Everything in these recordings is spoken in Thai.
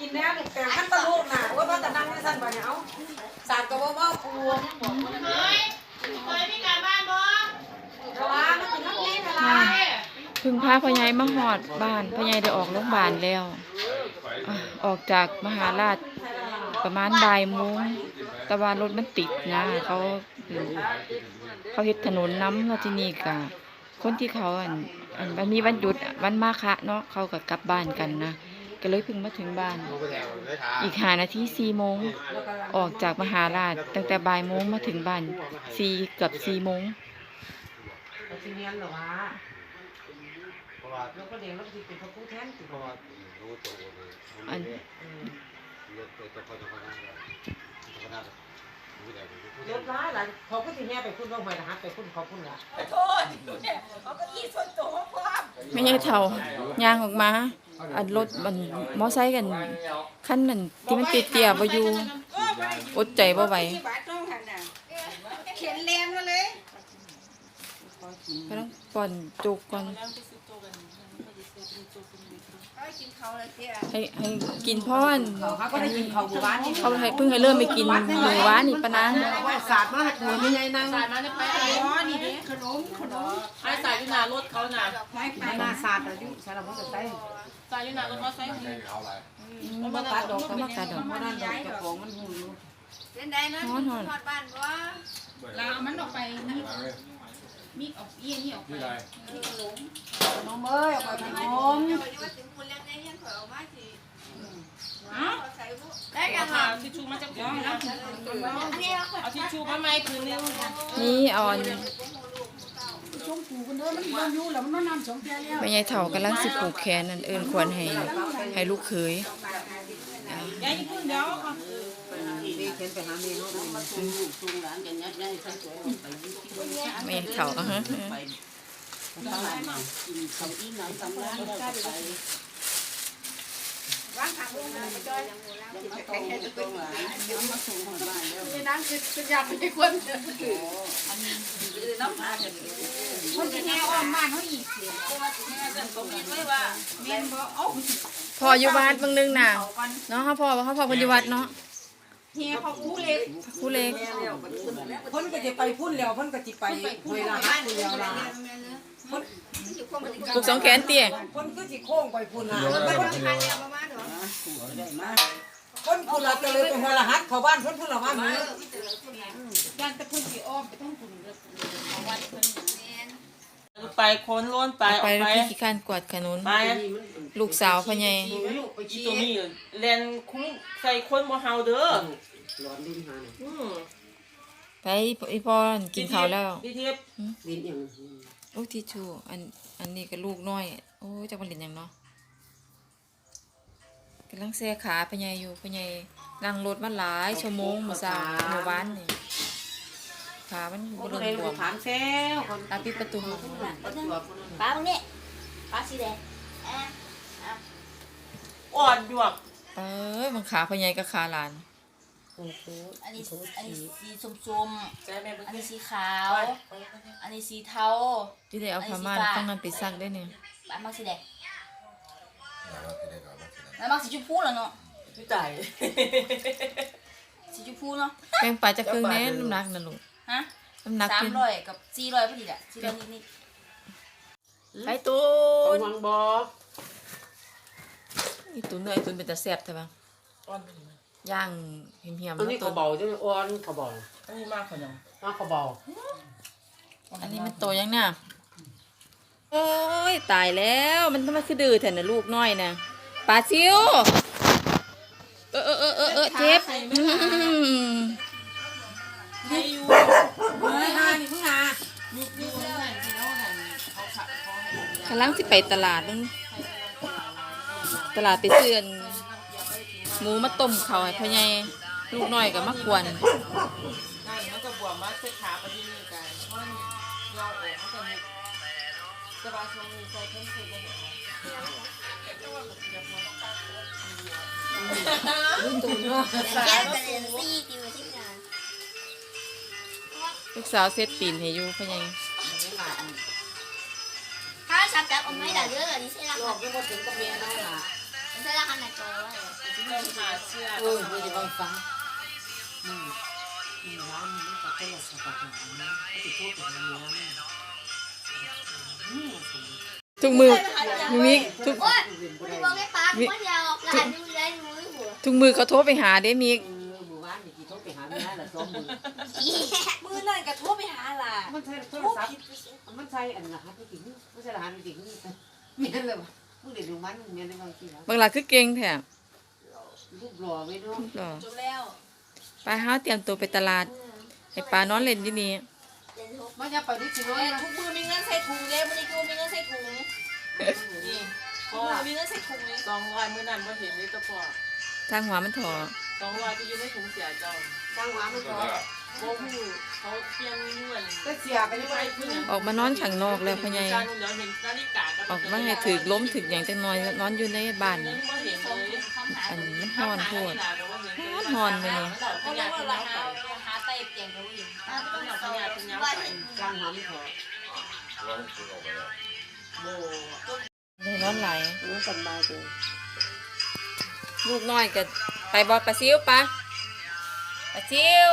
กินแน่นี่แต่ขั้นตะลูกน่ะว่าว่าแต่นั่งไม่สั่นไปเนี่ยเอาสาดกับว่าว่าปูเฮ้ยเคยมีการบ้านบ่กะลามันเป็นน้ำนี้กะลาพึ่งพาพ่อใหญ่มาหอดบ้านพ่อใหญ่ได้ออกโรงพยาบาลแล้วอะออกจากมหาราชประมาณบ่ายโมงแต่ว่ารถมันติดนะเขาเขาเฮ็ดถนนน้ำแล้วที่นี่กะคนที่เขาอันอันวันมีวันหยุดวันมาฆะเนาะเขาก็กลับบ้านกันนะ ก็เลยเพิ่งมาถึงบ้าน อีกหานาทีสี่โมง ออกจากมหาราชตั้งแต่บ่ายโมงมาถึงบ้านสี่เกือบสี่โมงเราจะเรียนเหรอวะแล้วก็เรียนแล้วก็จะเป็นพระผู้แทนติดอัน เยอะร้ายหลายเขาก็จะแห่ไปคุณต้องหอยนะฮะไปคุณเขาคุณละไม่ใช่เท่าย่างออกมา อันรถมันมอไซค์กันขั้นนั้นที่มันเตียบ่อยู่อดใจบ่ไหวเขียนแรงมาเลย ก็ต้องป่อนจุกก่อน เอากินเขาเลยเสีย ให้ให้กินเพราะว่าเขาก็ได้กินเขาหมู่บ้านนี่เขาให้เพิ่งให้เริ่มไปกินหมูหวานนี่ปะนางว่าศาสตร์มาให้ตัวไม่ใหญ่นั่งสายมาจะไปอะไรอ๋อนี่เด้ขนมขนมไอ้สายอยู่หนารถเขาน่ะไปไปหน้าศาสตร์อายุสารพัดจะใส่สายอยู่หนารถเขาใส่หูมันมาตัดดอกมาตัดดอกมานั่นดอกจะของมันหูเป็นไดนะทอดบ้านบ่ลามันออกไปนี่ มีออกเอี้ยนี่ออกไปน้องเอ้ยเอาไปขนมเดี๋ยวว่าถึงคุณแล้วได้เห็นข่อยออกมาสิใส่บุได้กันเอาค่ะทิชชู่มาจากไหนอันนี้เอาเอาทิชชู่มาไหมคืนนึงนี่อ่อนช่วงปูกันเด้อมันบ่อยู่แล้วมันนอนสองเที่ยแล้วแม่ใหญ่เฒ่ากำลังสิปลูก แขนนั่เอิ้นควรให้ให้ลูกเขยยายพูดเดี๋ยวนี่เขียนไปหาเมนูแม่ใหญ่เฒ่าอะฮะวางข้างลงนะไปจอยแค่ค่จะตัวนี่นั่งคือยากไปคนคนที่แห่อ้อมบ้านเขาอีกแม่นบ่เอ้าพออยู่วัดบิ่งนึงน่ะเนาะเฮาพ่อเฮาพ่อเพิ่นอยู่วัดเนาะ เฮียเขาคู่เล็กผู้เล็กเพิ่นก็จะไปพุ่นแล้วเพิ่นก็จะไปเวลาฮักแล้วล่ะปลูกสองแขนเตี้ยเพิ่นก็สิโค้งไปพุ่นน่ะเพิ่นทานแล้วประมาณเหรอเพิ่นพุ่นละก็เลยไปหัวละฮักเข้าบ้านเพิ่นพุ่นละว่าหนูย่านตะพุ่นสิอ้อมไปต้องคุณเอาวัดเพิ่น ไปคนล้นไปไปเอาแล้วไปพี่ขี้ข้านกวาดขนุน ไปลูกสาวพ่อใหญ่อีตัวนี้เรียนคุ้มใส่คนบ่เฮาเด้อร้อนลิ้นหานี่อืมไปอีพ่อกินข้าวแล้ว พี่ทิพย์ลิ้นอย่างโอ้ทิชชู่อันอันนี้ก็ลูกน้อย โอ้ยจักมันเล่นหยังเนาะกำลังแซ่ขาพ่อใหญ่อยู่พ่อใหญ่นั่งรถมาหลายชั่วโมงมื้อเช้าเมื่อวานนี่ ขามันคบ่นเริ่ใดมบวมถามแซวคนตาปิดประตูป้าตรงนี้ป้าสีแดงอ่อนหยวกเอ้ยมันขาพ่อใหญ่กับขาหลานอันนี้อันนี้สีส้มใจแม่เบิ่งๆอันนี้สีขาว อันนี้สีเทาที่ได้เอาผ้าม่านต้องนั้นไปซักได้เนี่ยอันมักสีแดงแล้วมักสีชมพูเหรอเนาะพี่ตายสีชมพูเนาะแป้งปลาจะครึ่งแน่น้ำหนักนะลูก ฮะน้ำหนักสามขึ้นร้อยกับสี่ร้อยพอดีแหละสี่ร้อยนิดไปตูคนนวังบ่อีตูนเนื้อไอตูนเป็นตาแซ่บใช่ปะอ่อนย่างเหี่ยมๆอันนี้แล้วเขาตัวเบาจังอ่อนเขาเบาอันนี้มากขนาดน้าเขาเบาอันนี้มันโตยังเนี่ยโอ้ยตายแล้วมันทำไมคือดื้อแทนนะลูกน้อยนะปลาซิวเออเออเออเออเออเจ็บอื้อหือ กำลังสิไปตลาดนึงตลาดไปเซือนหมูมาต้มเขาวให้พ่อใหญ่ลูกน้อยกับมะกวนนั่นมันจะบวมมาเสกขาไปที่นี่กันเพราะเงาออกมันจะมีสบายช่วงนี้ใส่เพิ่มขึ้นได้ตุ่นเนาะ แก้วแต่สี่กิโลที่งาน ลูกสาวเซตตีนให้อยู่พ่อใหญ่ถ้าชับจับเอาไม้ด่าเยอะอันนี้ใช่ละหลอกยังบ่ถึงกับเมียน้าล่ะมันจะได้ขนาดจอไว้เริ่มหาเสื้อเออไม่ได้ฟังฟังมึงมึงร้านมึงกับคนละสถาบันนะเขาจะโทษกับมึงแล้วมึงทุกมือมิกทุก โอ๊ยคุณบอกไม่ปังว่าเดียวรหัสดูได้รู้หัวทุกมือเขาโทรไปหาเด้มิก หาแม่ละสองมือมือนั่นกระทบไปหาล่ะมันใช่โทรศัพท์มันใช่อันรหัสไม่จริงมันใช่รหัสไม่จริงเมียนเลยวะมึงเด็กดูมันเมียนในบางทีแล้วบางหลักคือเก่งแท้รูปหล่อไว้เนาะหรอจบแล้วไปเฮาเตรียมตัวไปตลาดให้ปลานอนเล่นที่นี่มันจะไปที่สิโร่ทุกมือมีเงินใส่ถุงเลยมันนี่กูมีเงินใส่ถุงนี่ทุกมือมีเงินใส่ถุงเลยสองวันมื้อนั้นบ่เห็นเลยตะพอทางหัวมันถอ สองวันที่อยู่ในถุงเสียเจ้าตั้งหวามันก็บ่ฮู้เขาเปลี่ยนเงินก็เสียไปไม่ที่ไปไปพึ่งออกมานอนข้างนอกแล้วพ่อใหญ่การเหลือเห็นนาฬิกาออกมาให้ถึกล้มถึกอย่างจังน้อยนอนอยู่ในบ้านบ่เห็นเลยอันมันฮ้อนโพดฮ้อนเลยนี่เขาเรียกว่าราคาหาไต่เตียงกับผู้หญิงต้องเอาพญาเป็นยาวไปตั้งหวามันก็โบได้นอนหลายมันสบายตัวลูกน้อยก็ ไปบอดปลาซิวปะปลาซิว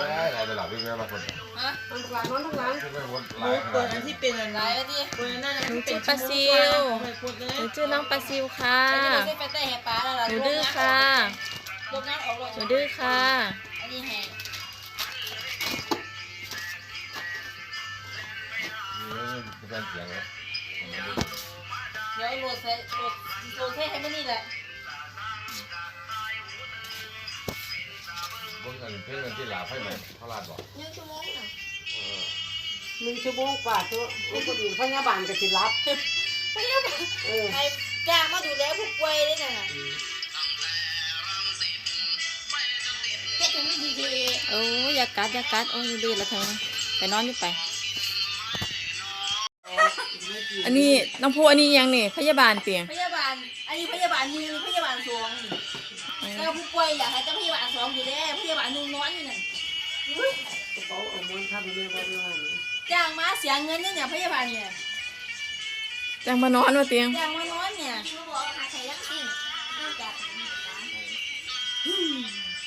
ได้หลายตลาดวิ่งแล้วละคนมันหวานนอนทั้งหลังวิ่งไปวนหหลานูยขเปินาดดอันนี้ที่เป็นอะไรไรแล้วดิเปิดนั่นหนูชื่อปลาซิวหนูชื่อน้องปลาซิวค่ะจะได้ไปเตะแห่ปลาแล้วล่ะหนูดื้อค่ะลบน้ำออกเลยหนูดื้อค่ะอันนี้แห่มีเป็นเสียงแล้ว เดี๋ยวโหลดใส่โหลดโหลดใส่ให้มันนี่แหละบนกันเพื่อนที่หลาไฟใหม่เขาลาดบอกหนึ่งชั่วโมงน่ะหนึ่งชั่วโมงกว่าตัวคนอื่นพยาบาลก็สิรับพยาบาลเออให้จ้างมาดูแลผู้ป่วยได้น่ะเฮ็ดให้มันดีโอ้ยอย่ากัดอย่ากัดโอ้ยดื้อแล้วเธอไปนอนอยู่ไป อันนี้น้องพูอันนี้ยังนี่พยาบาลเตียงๆพยาบาล อันนี้พยาบาลหนึ่งพยาบาลสองแล้วผู้ป่วยอยากให้เจ้าพยาบาลสองอยู่แล้วพยาบาลหนึ่งนอนอยู่นั่นเขาเอามนทำเรื่องว่าเรื่องนี้จ้างมาเสียเงินเนี่ยเนี่ยพยาบาลเนี่ยจังมานอนมาเตียงจ้างมานอนเนี่ยที่เขาบอกว่าหาใครรักจริงจาก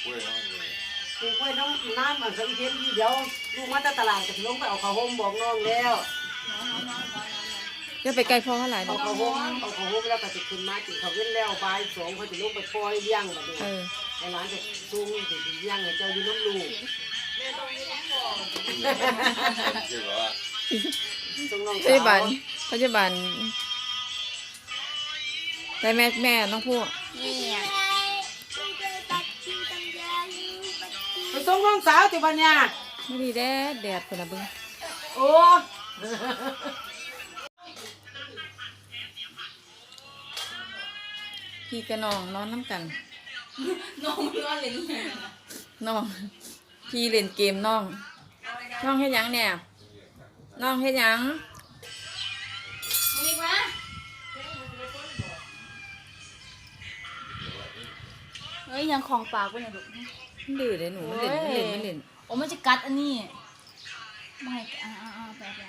กล้วยน้องเลยกูไปน้องน้ำมันสังเกตดีเดี๋ยวลูกมาจากตลาดก็ลงไปเอาข้าวหอมบอกน้องแล้ว อย่าไปใกล้พ่อเขาหลายดเอาอกข้าวหอมเอาข้าวหอมแล้วก็จะขึ้นมากินข้าวเว้นแล้วบ่ายสองเขาจะลงไปปล่อยเลี้ยงแบบนี้เออไอ้ร้านจะซุ้งจะเลี้ยงให้เจ้าอยู่น้ำลูกคือแบบว่าซุ้งน้องพยาบาลพยาบาลได้แม่แม่น้องพูเนี่ยไปซุ้งน้องสาวติบัญญาไม่ดีแดดแดดคนละเบึงโอ้ พี่กับน้องนอนน้ำกัน น้องนอนเลยนี่น้อง พี่เล่นเกมน้อง น้องเฮ็ดหยังเนี่ยน้องเฮ็ดหยังมีไหมเฮ้ยยังของปากวะเนี่ยลูกมันดื้อเลยหนูมันเล่นมันเล่นมันเล่นโอ้มันจะกัดอันนี้ไม่อ่าอ่าอ่าไปไป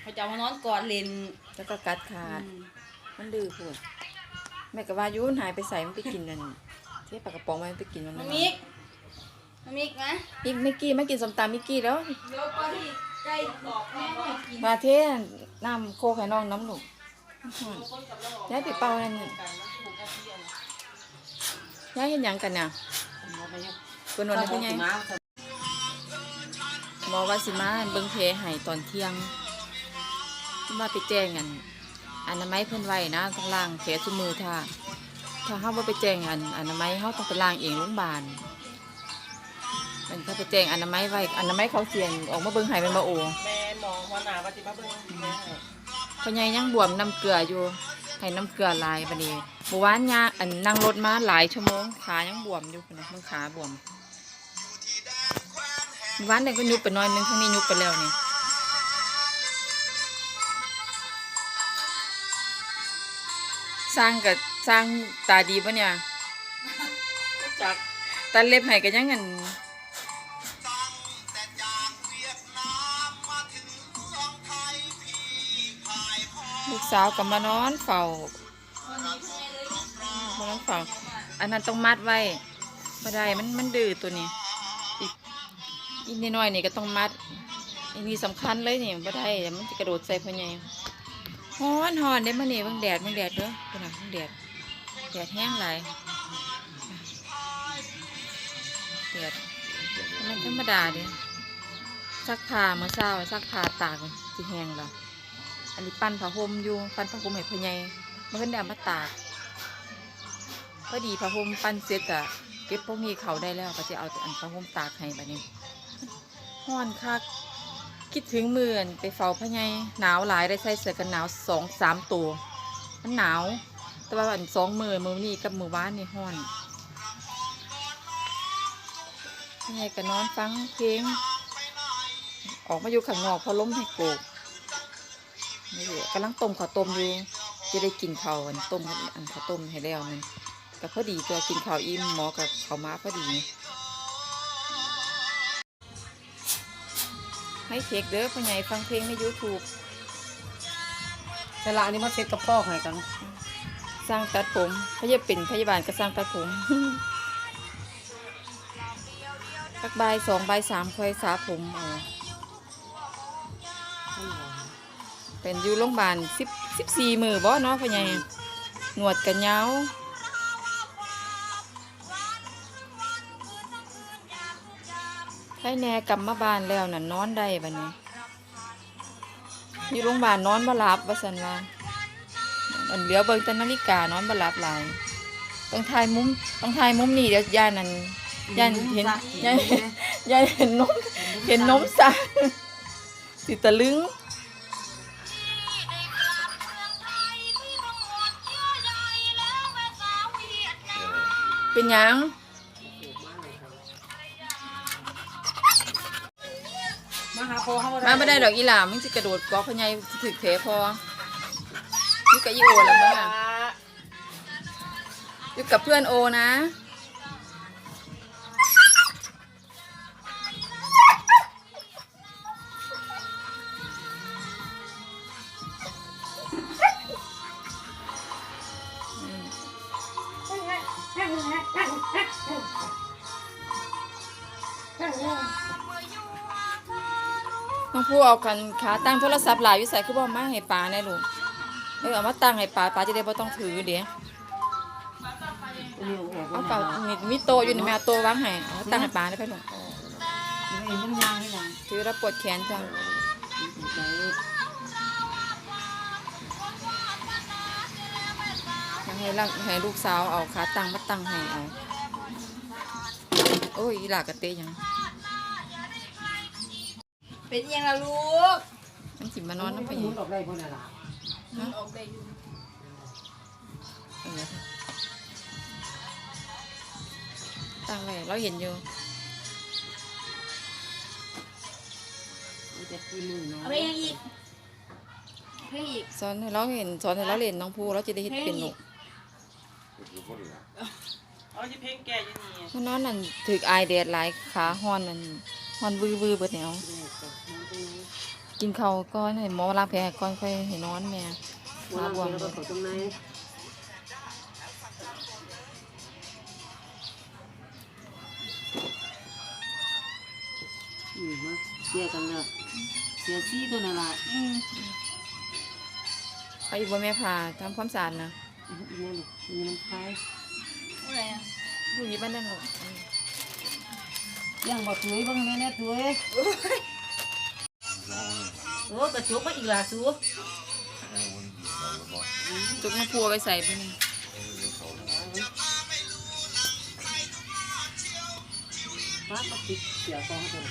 เขาจะมานอนกอดเลนแล้วก็กัดขาด มันดื้อพูดแม่ก็ว่าอยุ่นหายไปใส่มันไปกินนั่นเที่ปลากระป๋องมันไปกินมันมันั่นนมิกมันมิกนะมิกมิกกี้ไม่กินส้มตำมิกกี้แล้ว เดี๋ยวก็ที่ใกล้บอกแม่ให้กินมาเทน้ำโคกให้น้องน้ำหนุกย้ายไปเป่านั่นนี่ย้ายเห็นหยังกันเนี่ย เป็นวันนี้เป็นไงหมอว่าสิมาเบิ่งเพให้ตอนเที่ยงมาไปแจ้งกันอนามัยเพิ่นไว้นะต้องล้างแผลทุกมือถ้าถ้าเฮาบ่ไปแจ้งอันอนามัยเฮาต้องไปล้างเองโรงพยาบาลมันถ้าไปแจ้งอนามัยไว้อนามัยเขาเสียนออกมาเบิ่งให้เป็นบ่โอแม่มองหัวหน้าปฏิบัติเบิ่งแม่พ่อใหญ่ยังบวมน้ำเกลืออยู่ให้น้ำเกลือหลายบัดนี้เมื่อวานยาอันนั่งรถมาหลายชั่วโมงขายังบวมอยู่พุ่นนะมือขาบวมเมื่อ วันนี้ก็ยุบไปน้อยนึงทั้งนี้ยุบไปแล้วนี่สร้างกับสร้างตาดีปะเนี่ยตัดเล็บให้กันยังไงลูกสาวกับมานอนเฝ้ามานอนเฝ้าอันนั้นต้องมัดไว้ไม่ได้มันมันดื้อตัวนี้ อีกนิดหน่อยนี่ก็ต้องมัดอันนี้สำคัญเลยนี่บ่ได้มันจะกระโดดใส่พ่อใหญ่ฮ้อนฮอนเด้มื้อนี้เบิ่งแดดเบิ่งแดดเด้อพุ่นน่ะเบิ่งแดดแดดแห้งหลายแดดมันธรรมดาเด้ซักผ้าเมื่อเช้าซักผ้าตากสิแห้งแล้วอันนี้ปั้นผ้าห่มอยู่ปั้นผ้าห่มให้พ่อใหญ่บ่ทันได้เอามาตากพอดีผ้าห่มปั้นเสร็จก็เก็บพวกนี้เขาได้แล้วก็จะเอาอันผ้าห่มตากให้บัดนี้ ฮ้อนคักคิดถึงเมืออันไปเฝ้าพะไงหนาวหลายได้ใส่เสื้อกันหนาวสองสามตัวมันหนาว แต่ว่าอันสองมือมือนี่กับมือบ้านนี่ห้อนพะไงก็นอนฟังเพลงออกมาอยู่ข้างนอกเพอล้มให้โกกนี่แหละกำลังต้มข้าวต้มอยู่จะได้กินข้าวอันต้มอันข้าวต้มให้แล้วนั่นก็พอดีตัวกินข้าวอิ่มหมอกับข้าวม้าพอดี ให้เช็คเด้อพ่อใหญ่ฟังเพลงใน YouTube แต่ละอันนี้มาเช็ดกับพ่อให้กันสร้างตัดผมพยาเป็นพยาบาลก็สร้างตัดผมสักใบายสองใบายสามค่อยสาผมเอาเป็นอยู่โรงพยาบาลสิบสิบสี่มือบ่เนาะพ่อใหญ่หนวดกันยาว ใครแน่กลับมาบ้านแล้วน่ะนอนได้บัดนี้ อยู่โรงพยาบาลนอนบ่หลับว่าสันว่าอันเหลียวเบิ่งแต่นาฬิกานอนบ่หลับหลายต้องถ่ายมุมต้องถ่ายมุมนี้เดี๋ยวย่านนั้นย่านเห็นย่านย่านเห็นนมเห็นนมสาสิตะลึงเป็นหยัง หาพ่อเขามาไม่ได้ดอกอีหลามึงสิกระโดดกอกพะไยสิถึกแผลพออยู่กับอีโอแล้วมึงอะอยู่กับเพื่อนโอนะ องผู้เอากันขาตั้งโทรศัพท์หลายวิสัยคือบ่มาให้ปลาแน่ลูกเออเอามาตั้งให้ปลาปลาจะได้บ่ต้องถือเดี๋ยวเอาเป่ามีมีโตอยู่ในแม่โตวางให้เอาตั้งให้ปลาได้ไปลูกเห็นมันยางให้ยังถือแล้วปวดแขนจังยากให้ลังให้ลูกสาวเอาขาตั้งมาตั้งให้เอาโอ้ยหลากระเตะยัง เป็นยังล่ะลูกมันสิมานอนน้ำไปมันหหมุยังนออกได้บ่น่ะล่ะมันออกได้อยู่เออตั้งไว้เราเห็นอยู่มันจะกินมือเนาะเอาไปยังอีกเพลงอีกสอนให้เราเห็นสอนให้เราเล่นน้องภูเราจะได้เฮ็ดเป็นลูกเอาจะเพลงแก่อยังนี่เพราะนอนนั่นถึกอายแดดหลายขาห้อนนั่น ห้อนวือวือเบิดแนวกินข้าวก่อนให้หมอล้างแผลให้ก่อนค่อยให้นอนแม่มาบวมแล้วก็ตรงไหนอืมมาเสียกันแล้วเสียซี่ตัวนั่นล่ะอืมไปอีกบ่แม่พาทำความสะอาดนะอืมนี่ลูกมีน้ำคายอะไรอะผู้หญิงบ้านนั่นลูก ยังบ่ถุยเบิ่งแม่แน่ถุยโอ้กระจุกมาอีกล่ะสูจุกน้องภูเอาไปใส่ไปนี่ฟ้าก็ติดเสียกองตัว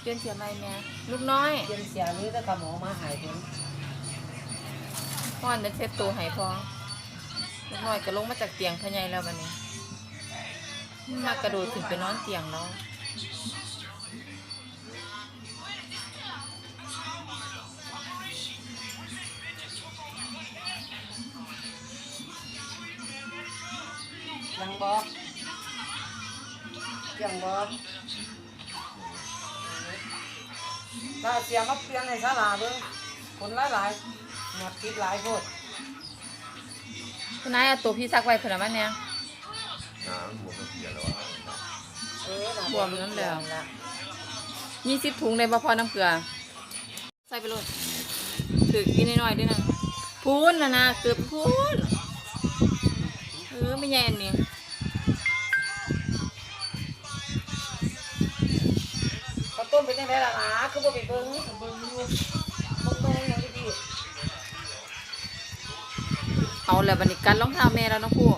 เปลี่ยนเสียใหม่แม่ลูกน้อยเย็นเสียเลยแต่กับหมอมาหายผลพ่อนได้เช็ดตัวให้พอลูกน้อยก็ลงมาจากเตียงพะไยแล้วบัดนี้มากระโดดขึ้นไปนอนเตียงแล้ว ยังบ่ยังบ่ถ้าเสียมาเปลี่ยนให้สาราเบิ่งผลหลายๆหมดติดหลายโพดคุณนายเอาตัวพี่ซักไว้เพิ่นน่ะมันเนี่ยน้ำหมูมันเสียแล้วอะเออน่ะบวมนั่นแหละยี่สิบถุงได้บ่พอน้ำเกลือ ใส่ไปเลยถือกินน้อยๆด้วยนะพูนนะนะเกือบพูนเออไม่ใหญ่อัน ยังไงล่ะนะคือบ่ไปเบิ่งเบิ่งอยู่เบิ่งเบิ่งอย่างดีเอาแล้วบัดนี้กันรองเท้าแม่แล้วน้องผู้บ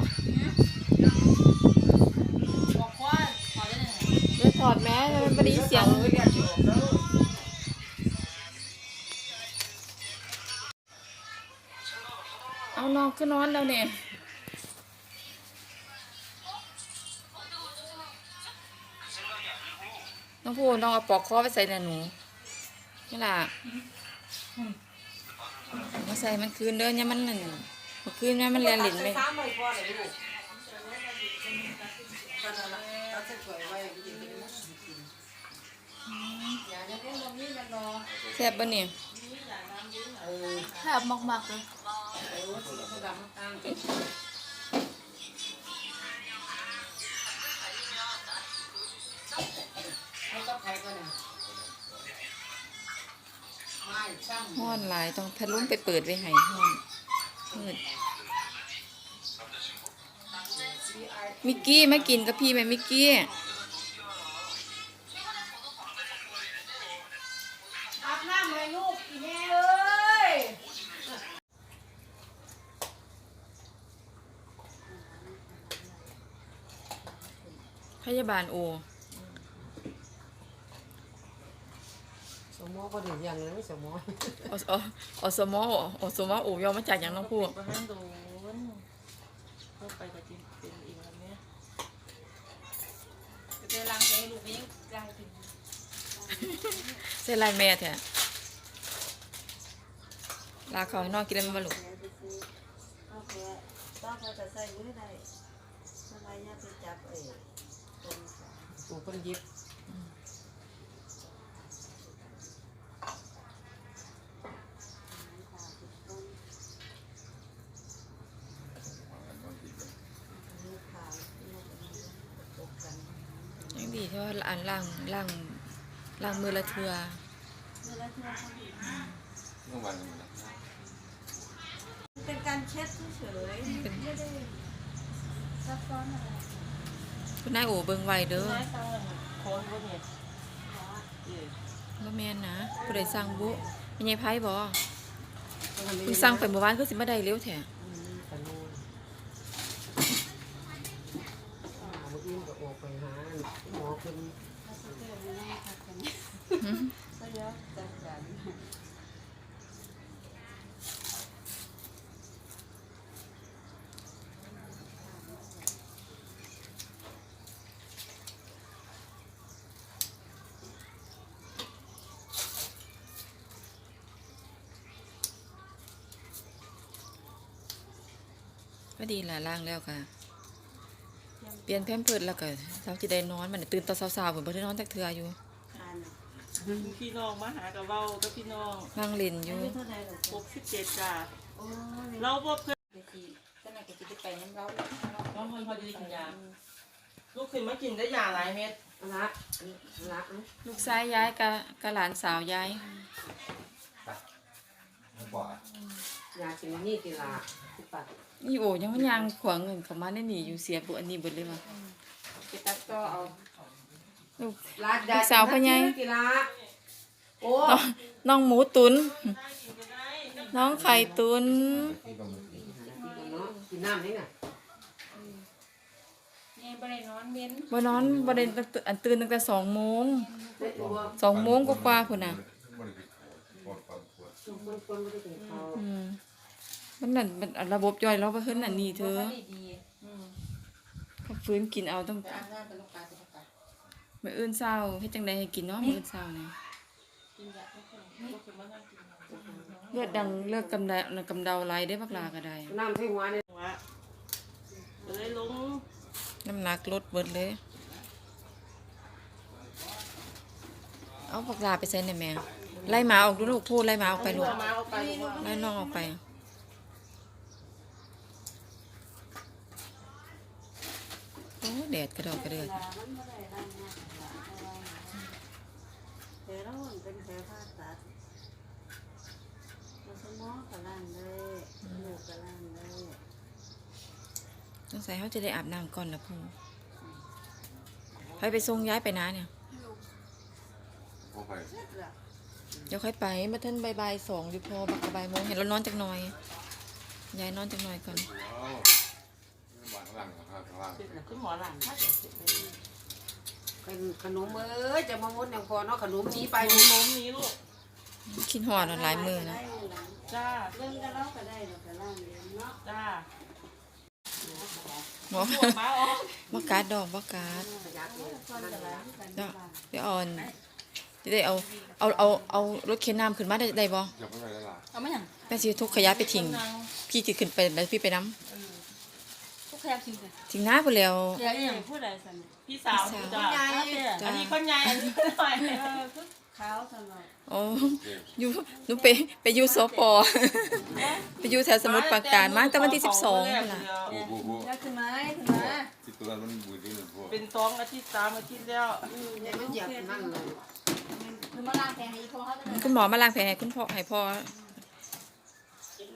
อกว่าขอได้เลยเดี๋ยวถอดแม่แล้วมันบ่ได้ยินเสียงเอ้เรียกสิออกเด้อเอาน้องขึ้นนอนแล้วเนี่ย น้องผู้น้องเอาปอกคอไปใส่ในหนูนี่ล่ะมาใส่มันคืนเด้อเนี่ยมันนั่นมันคืนเนี่ยมันแลนหลินไปซ้ำไว้พอเลยนั่นล่ะเอาใส่ถ้วยไว้กินไปเลยนะอย่าจะเป็นบ่มีมันรอแซ่บปะเนี่ยแทบมากๆเลย กับใครก็เนี่ยไม่ช่างห้อนหลายต้องทะลุไปเปิดไว้ให้ห้อนมืดมิกกี้ไม่กินกับพี่ไหมมิกกี้อาบน้ำเลยลูกอีแม่เอ้ยพยาบาลโอ มมติก็ถึงอย่างนั้นสมมติอสออสมออสมอโอยอมมาจากอย่างน้องพูดบ่ทันโดนเข้าไปก็จิเป็นอีกแล้วแม่เจอรังใจลูกไปยังรังถึงเส้นลายแม่แท้ลาเขาให้นอนกินแล้วมันมาลุกเอาเพื่อต้องเขาจะใส่มือได้ทำไมเนี่ยไปจับเอ้ตรงขากูเพิ่นยิบ ลูกขาลูกตกกัน ยังดีที่ว่าอ่านล่างล่างล่างมือละเทือเมื่อไรเพื่อเมื่อวันนี้นะเป็นการเช็ดเฉยๆไม่ได้ซับซ้อนอะไรคุณนายโอเบิ่งไวเด้อน้อยสั่งอันโคนบ่เนี่ยเออบ่แม่นนะผู้ใดสั่งบุมีไงไผบ่เพิ่งสั่งไปเมื่อวานคือสิมาได้เร็วแท้ ตะนูนเอามื่อกี้ก็ออกไปหา หมอเพิ่นก็เยอะจัดการก็ดีละล่างแล้วค่ะ เปลี่ยนแพมเพิร์ดแล้วก็เราสิได้นอนมันตื่นตอนเช้าๆพุ่นบ่ได้นอนจักเทื่ออยู่ทานอะพี่น้องมาหากับเว้ากับพี่น้องนั่งเล่นอยู่อายุเท่าไหร่หรอ67จ้าโอ้ยเราบ่เพิ่นไปสิก็น่าจะสิไปน้ำเราน้องเพิ่นพอดีกินยาลูกขึ้นมากินได้ยาหลายเม็ดเอาละเอาละลูกชายย้ายกับกับหลานสาวย้ายไม่กว่าอยากกินนี่กินละสิปัด นี่โอ้ยังมันยังขวางเงินเข้ามาในนี่อยู่เสียบุอันนี้เบิดเลยว่ะไปตัดต่อเอาลูก ลาดลูกสาวพ่อใหญ่กินละโอ้น้องน้องหมูตุน น้องไข่ตุนที่ต้องมากินเนาะกินน้ำนี่น่ะเนี่ยบ่ได้นอนเว้นบ่นอนบ่ได้ตั้งแต่อันตื่นตั้งแต่สองโมงได้ตัวสองโมงกว่าๆพุ่นน่ะไม่ได้กินปวดความปวดทุกคนคนไม่ได้กินข้าวอืม มันนั่นมันระบบย่อยเราบ่เฮิ่นอันนี้เธอบ่ได้ดีถ้าฟื้นกินเอาต้องไปอาบน้ำไปลูกกาไปลูกกามื้ออื่นเช้าเฮ็ดจังไดให้กินเนาะมื้ออื่นเช้านี่กินยาทุกคนลูกขึ้นมานั่งกินเลือดดังเลือดกำเดากำเดาไหลได้บักลาก็ได้ น้ำใส่หัวเนี่ยว่าเลยลงน้ำหนักลดเบิดเลย เอาบักลาไปใส่ในแม่ ไล่หมาออกดูลูกพูดไล่หมาออกไปลูก เอามาเอาไปลูกว่าไล่น้องออกไป แดดกระดอกกระเดือกมันไม่ได้ร่างมากแต่เราเป็นแผลผ่าตัดสมองกับร่างเลยหมูกกับร่างเลยสงสัยเขาจะได้อาบน้ำก่อนละพูไปไปส่งย้ายไปนะเนี่ยพอไปเดี๋ยวค่อยไปมาท่านบายบายสองอยู่พอบักกะบายโมงเห็นเรานอนจักหน่อย ยายนอนจักหน่อยก่อน ว้าวบ้านข้างล่างข้างล่างคุณหมอหลังถ้าจะสิบเลยเป็นขนมเอ้ยจะมามุดอย่างพอเนาะขนมนี้ไปไปนมนี้ลูกคิดหอดหลายมือนะจ้าเรื่องกันเราก็ได้เราก็ร่างเองเนาะจ้าหมอหัวมาออกบ่การ์ดดอกบ่การ์ดอยากเลยคนจะร่างกันเดี๋ยวเดี๋ยวเอ่อนจะได้เอาเอาเอาเอารถเข็นน้ำขึ้นมาได้ได้บ่อย่าเพิ่งไปได้ล่ะเอาไม่อย่างแม่สิทุกขยะไปทิ้ง พี่สิขึ้นไปแล้วพี่ไปน้ทุกข ยับจริงเลยำทิ้งน้าพุ่นแล้ว เดี๋ยวอย่างผู้ใดสันพี่สาวจ้าจ้าอันนี้คนใหญ่อันนี้คนหน่อยเออคือขาวสนอยโอ้อยู่หนูไปไปอยู่สปไปอยู่แถวสมุทรปราการมาตั้งแต่วันที่12พุ่นล่ะโอ้โหโอ้โหแล้วขึ้นมาขึ้นมาที่ตัวนั้นมันบืนที่หนึ่งพวกเป็นสองอาทิตย์สามอาทิตย์แล้วเนี่ยมันเหยียบนั่นเลยคือมาล้างแผลให้พ่อเขาจะคุณหมอมาล้างแผลให้คุณพ่อให้พ่อ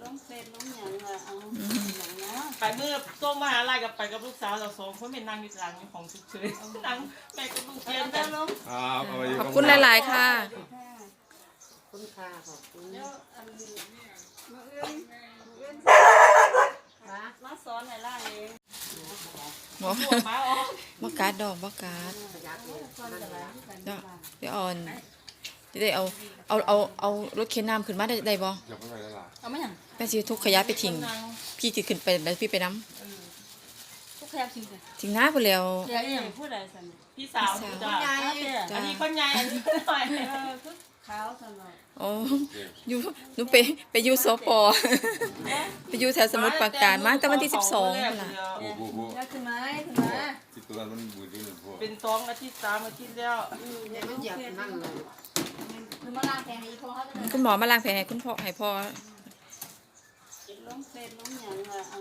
ล้มเฟซล้มหยังว่าเอาอย่างเนาะไปเมื่อส้มมหาลัยกับไปกับลูกสาวเราสองคนเป็นนางอยู่หลังของฉุกเฉินนางแม่กับลูกเรียนกันอ้าวเอาไปยู่ขอบคุณหลายๆค่ะคุณค่าขอบคุณแล้วอันนี้มาเอื้อนมาเอื้อนค่ะมาสอนให้ร่างเองหมอหัวมาออก บ่การ์ดดอกบ่การ์ดอยากเลยคนจะร่างกันเดี๋ยวเดี๋ยวเอ่อน จะได้เอาเอาเอาเอารถเข็นน้ำขึ้นมาได้ได้บ่อย่าเพิ่งไปได้ล่ะเอาไม่อย่างแม่สิทุกขยะไปทิ้งพี่สิขึ้นไปแล้วพี่ไปน้ทุกขยับจริงเลยำทิ้งน้าพุ่นแล้วเดี๋ยวอย่างผู้ใดสันพี่สาวจ้าจ้าอันนี้คนใหญ่อันนี้คนหน่อยเออคือขาวสนอยโอ้อยู่หนูไปไปอยู่สปไปอยู่แถวสมุทรปราการมาตั้งแต่วันที่12พุ่นล่ะโอ้โหโอ้โหแล้วขึ้นมาขึ้นมาที่ตัวนั้นมันบืนที่หนึ่งพวกเป็นสองอาทิตย์สามอาทิตย์แล้ว เนี่ยมันเหยียบนั่นเลย คือมาล้างแผลให้พ่อเขาจะคุณหมอมาล้างแผลให้คุณพ่อให้พ่อล้มเฟซล้มหยังว่าเอา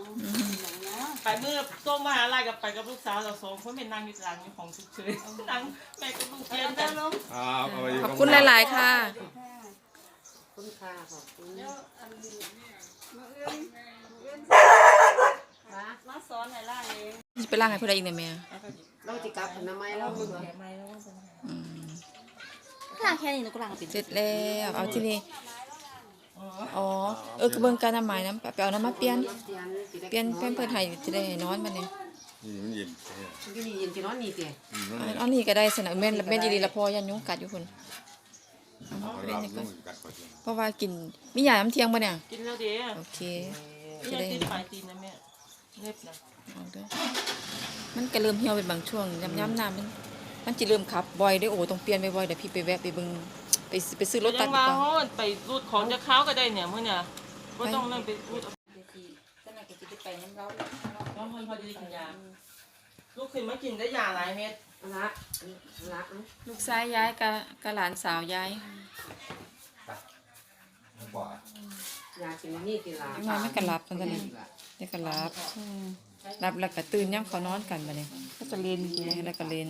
อย่างเนาะไปเมื่อส้มมหาลัยกับไปกับลูกสาวเราสองคนเป็นนางอยู่หลังของฉุกเฉินนางแม่กับลูกเรียนกันอ้าวเอาไปยู่ขอบคุณหลาย ๆ ค่ะ คุณค่าขอบคุณแล้วอันนี้มาเอื้อนมาเอื้อนค่ะมาสอนให้ร่างเองสิไปล้างให้ผู้ใดอีกได้แม่เราจะกลับอนามัยเราเหรออืม ล้างแค่นี้หนูก็ล้างเป็นเสร็จแล้วเอาที่นี่อ๋อเออคือเบิ่งการน้ำหมายน้ำไปเอาน้ำมาเปลี่ยนเปลี่ยนเพิ่นเพิ่นให้จะได้ให้นอนบัดนี้นี่มันเย็นกินนี่ยินกินน้อนนี่เตี๋ยอืมมันอัเย็นนอันนี้ก็ได้สนะแม่นแม่นดีๆละพอยันยุงกัดอยู่พุ่นเอาเอาไปไปเล่นรับนี่ก่อนมือกัดก่อนสิเพราะว่ากินมียาน้ำเที่ยงบ่เนี่ยกินแล้วเดี๋ยวโอเคนี่จะยังได้ติดปลายตีนนะแม่เล็บนะเอาเด้อมันก็เริ่มเหี่ยวเป็นบางช่วงย้ำๆน้ำมัน มันจะเริ่มขับบ่อยเด้อโอ้ต้องเปลี่ยนบ่อยๆเดี๋ยวพี่ไปแวะไปเบิ่งไปไปซื้อรถตัยัดงดีมากว่าโหดไปรูดของจะเข้าก็ได้เนี่ยมื่อเนี่ยก็ต้องนั่นไปรูดเอาก็น่าจะไปน้ำเราต้องพอพอดีกินยาลูกขึ้นมากินได้ยาหลายเม็ดละละลูกชายย้ายกับกับหลานสาวย้ายกว่าอยากกินนี่กินละยังไงมันก็หลับมันก็นี่เดี๋ยวก็หลับหลับแล้วก็ตื่นย่ำเขานอนกันบัดนี้ก็จะเล่นอยู่แล้วก็เล่น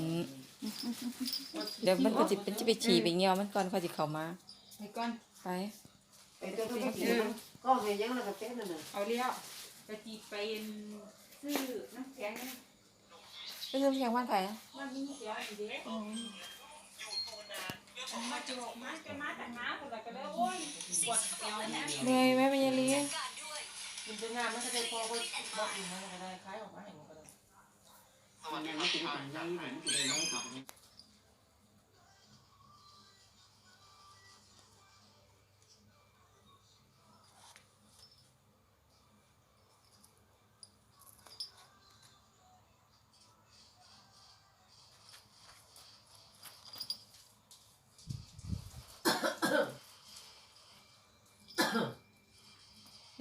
เดี๋ยวมันก็สิเป็นสิไปฉี่ไปเงี้ยวมันก่อนเขาสิเข้ามาไปก่อนไปไปตัวก็กินก็เฮียยังแล้วก็เต้นนั่นน่ะเอาเลี้ยวไปจีไปซื้อน้ำแข็งไปเริ่มเพียงวันไผว่ามีเสียอีเด้มาจะบอกมาจะมาแต่น้ำอะไรก็ได้โอ้ยปวดเอวนะเหนื่อยไหมแม่ยายลีกินไปงานมันก็ได้พอก็บอกอยู่นั่นก็ได้คล้ายออกมาให้หนูก็ได้ยังไม่กินถึงยี่หนึ่ งกินเลยไม่ถึง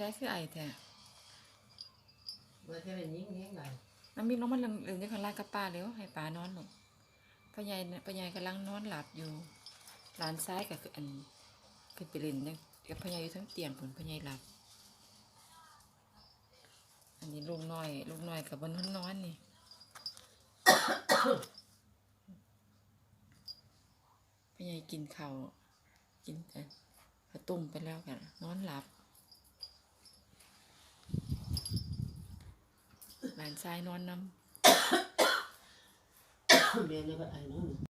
ย้ายคือไอแท้เมื่อเท่า นี้ยิ่งแห้งเลยน้ำมีน้องมันเรื่องเรื่องที่ข้างล่างกับป้าเร็วให้ป้านอนหนูพ่อใหญ่น่ะพ่อใหญ่กำลังนอนหลับอยู่หลานซ้ายก็คืออันขึ้นไปเล่นเนี่ยกับพ่อใหญ่อยู่ทั้งเตียงผลพ่อใหญ่หลับ อันนี้ลูกน้อย ลูกน้อยกับบนนอนนอนนี่พ่อใหญ่กินข้าวกินเอ่อข้าวต้มไปแล้วกันนอนหลับหลานทรายนอนนำ เรียนแล้วก็ไอ้น้อง